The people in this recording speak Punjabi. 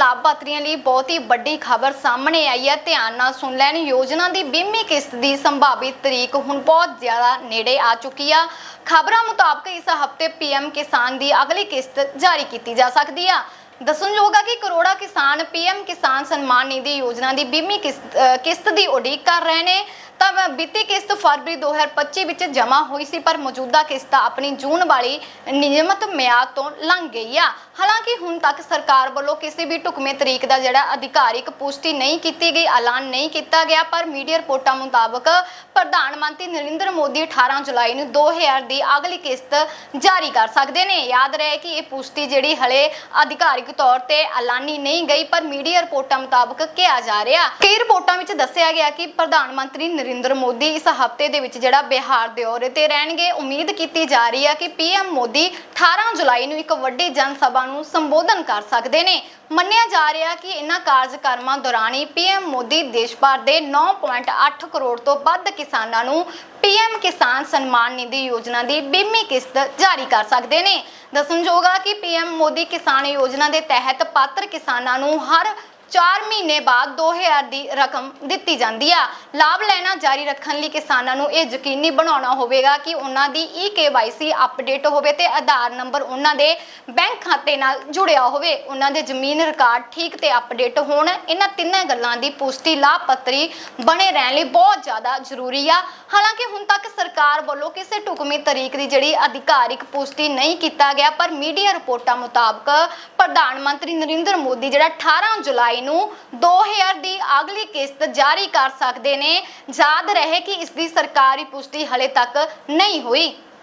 ਲਾਭਪਾਤਰੀਆਂ ਲਈ ਬਹੁਤ ਹੀ ਵੱਡੀ ਖਬਰ ਸਾਹਮਣੇ ਆਈ ਹੈ। ਧਿਆਨ ਨਾਲ ਸੁਣ ਲੈਣ ਯੋਜਨਾ ਦੀ ਬੀਮੀ ਕਿਸ਼ਤ ਦੀ ਸੰਭਾਵਿਤ ਤਰੀਕ ਹੁਣ ਬਹੁਤ ਜ਼ਿਆਦਾ ਨੇੜੇ ਆ ਚੁੱਕੀ ਆ। ਖਬਰਾਂ ਮੁਤਾਬਕ ਇਸ ਹਫ਼ਤੇ ਪੀਐਮ ਕਿਸਾਨ ਦੀ ਅਗਲੀ ਕਿਸ਼ਤ ਜਾਰੀ ਕੀਤੀ ਜਾ ਸਕਦੀ ਆ। ਦੱਸਣਯੋਗ ਹੈ ਕਿ ਕਰੋੜਾ ਕਿਸਾਨ ਪੀਐਮ ਕਿਸਾਨ ਸਨਮਾਨ ਨਿਧੀ ਯੋਜਨਾ ਦੀ ਬੀਮੀ ਕਿਸ਼ਤ ਅ, ਕਿਸ਼ਤ ਦੀ ਉਡੀਕ ਕਰ ਰਹੇ ਨੇ। ਤਾਂ ਬੀਤੀ ਕਿਸ਼ਤ ਫਰਵਰੀ 2025 ਵਿੱਚ ਜਮ੍ਹਾਂ ਹੋਈ ਸੀ, ਪਰ ਮੌਜੂਦਾ ਕਿਸ਼ਤ ਆਪਣੀ ਜੂਨ ਵਾਲੀ ਨਿਯਮਤ ਮਿਆਦ ਤੋਂ ਲੰਘ ਗਈ ਆ। ਹਾਲਾਂਕਿ ਹੁਣ ਤੱਕ ਸਰਕਾਰ ਵੱਲੋਂ ਕਿਸੇ ਵੀ ਢੁਕਵੇਂ ਤਰੀਕ ਦਾ ਜਿਹੜਾ ਅਧਿਕਾਰਿਕ ਪੁਸ਼ਟੀ ਨਹੀਂ ਕੀਤੀ ਗਈ, ਐਲਾਨ ਨਹੀਂ ਕੀਤਾ ਗਿਆ, ਪਰ ਮੀਡੀਆ ਰਿਪੋਰਟਾਂ ਮੁਤਾਬਕ ਪ੍ਰਧਾਨ ਮੰਤਰੀ ਨਰਿੰਦਰ ਮੋਦੀ 18 ਜੁਲਾਈ ਨੂੰ 2000 ਦੀ ਅਗਲੀ ਕਿਸ਼ਤ ਜਾਰੀ ਕਰ ਸਕਦੇ ਨੇ। ਯਾਦ ਰਹੇ ਕਿ ਇਹ ਪੁਸ਼ਟੀ ਜਿਹੜੀ ਹਲੇ ਅਧਿਕਾਰਿਕ ਤੌਰ ਤੇ ਐਲਾਨੀ ਨਹੀਂ ਗਈ, ਪਰ ਮੀਡੀਆ ਰਿਪੋਰਟਾਂ ਮੁਤਾਬਕ ਕਿਹਾ ਜਾ ਰਿਹਾ। ਕਈ ਰਿਪੋਰਟਾਂ ਵਿੱਚ ਦੱਸਿਆ ਗਿਆ ਕਿ ਪ੍ਰਧਾਨ ਮੰਤਰੀ ਨਰਿੰਦਰ ਮੋਦੀ ਇਸ ਹਫ਼ਤੇ ਦੇ ਵਿੱਚ ਜਿਹੜਾ ਬਿਹਾਰ ਦੇ ਦੌਰੇ ਤੇ ਰਹਿਣਗੇ, ਉਮੀਦ ਕੀਤੀ ਜਾ ਰਹੀ ਹੈ ਕਿ ਪੀਐਮ ਮੋਦੀ 18 ਜੁਲਾਈ ਨੂੰ ਇੱਕ ਵੱਡੀ ਜਨ ਸਭਾ ਨੂੰ ਸੰਬੋਧਨ ਕਰ ਸਕਦੇ ਨੇ। ਮੰਨਿਆ ਜਾ ਰਿਹਾ ਕਿ ਇਹਨਾਂ ਕਾਰਜਕ੍ਰਮਾਂ ਦੌਰਾਨ ਹੀ ਪੀਐਮ ਮੋਦੀ ਦੇਸ਼ ਭਰ ਦੇ 9.8 ਕਰੋੜ ਤੋਂ ਵੱਧ ਕਿਸਾਨਾਂ ਨੂੰ ਪੀਐਮ ਕਿਸਾਨ ਸਨਮਾਨ ਨਿਧੀ ਯੋਜਨਾ ਦੀ ਬੀਮੀ ਕਿਸ਼ਤ ਜਾਰੀ ਕਰ ਸਕਦੇ ਨੇ। ਦੱਸਣਯੋਗ ਆ ਕਿ ਪੀਐਮ ਮੋਦੀ ਕਿਸਾਨ ਯੋਜਨਾ ਦੇ ਤਹਿਤ ਪਾਤਰ ਕਿਸਾਨਾਂ ਨੂੰ ਹਰ 4 ਮਹੀਨੇ ਬਾਅਦ 2000 ਦੀ ਰਕਮ ਦਿੱਤੀ ਜਾਂਦੀ ਆ। ਲਾਭ ਲੈਣਾ ਜਾਰੀ ਰੱਖਣ ਲਈ ਕਿਸਾਨਾਂ ਨੂੰ ਇਹ ਯਕੀਨੀ ਬਣਾਉਣਾ ਹੋਵੇਗਾ ਕਿ ਉਹਨਾਂ ਦੀ eKYC ਅਪਡੇਟ ਹੋਵੇ ਤੇ ਆਧਾਰ ਨੰਬਰ ਉਹਨਾਂ ਦੇ ਬੈਂਕ ਖਾਤੇ ਨਾਲ ਜੁੜਿਆ ਹੋਵੇ। ਉਹਨਾਂ ਦੇ ਜ਼ਮੀਨ ਰਿਕਾਰਡ ਠੀਕ ਤੇ ਅਪਡੇਟ ਹੋਣ, ਇਹਨਾਂ ਤਿੰਨਾਂ ਗੱਲਾਂ ਦੀ ਪੁਸ਼ਟੀ ਲਾਭਪਾਤਰੀ ਬਣੇ ਰਹਿਣ ਲਈ ਬਹੁਤ ਜ਼ਿਆਦਾ ਜ਼ਰੂਰੀ ਆ। ਹਾਲਾਂਕਿ ਹੁਣ ਤੱਕ ਸਰਕਾਰ ਵੱਲੋਂ ਕਿਸੇ ਢੁਕਵੀਂ ਤਰੀਕ ਦੀ ਜਿਹੜੀ ਅਧਿਕਾਰਿਕ ਪੁਸ਼ਟੀ ਨਹੀਂ ਕੀਤਾ ਗਿਆ, ਪਰ ਮੀਡੀਆ ਰਿਪੋਰਟਾਂ ਮੁਤਾਬਕ ਪ੍ਰਧਾਨ ਮੰਤਰੀ ਨਰਿੰਦਰ ਮੋਦੀ ਜਿਹੜਾ 18 ਜੁਲਾਈ ਨੂੰ 2000 ਦੀ ਅਗਲੀ ਕਿਸ਼ਤ ਜਾਰੀ ਕਰ ਸਕਦੇ ਨੇ। ਯਾਦ ਰਹੇ ਕਿ ਇਸ ਦੀ ਸਰਕਾਰੀ ਪੁਸ਼ਟੀ ਹਲੇ ਤੱਕ ਨਹੀਂ ਹੋਈ।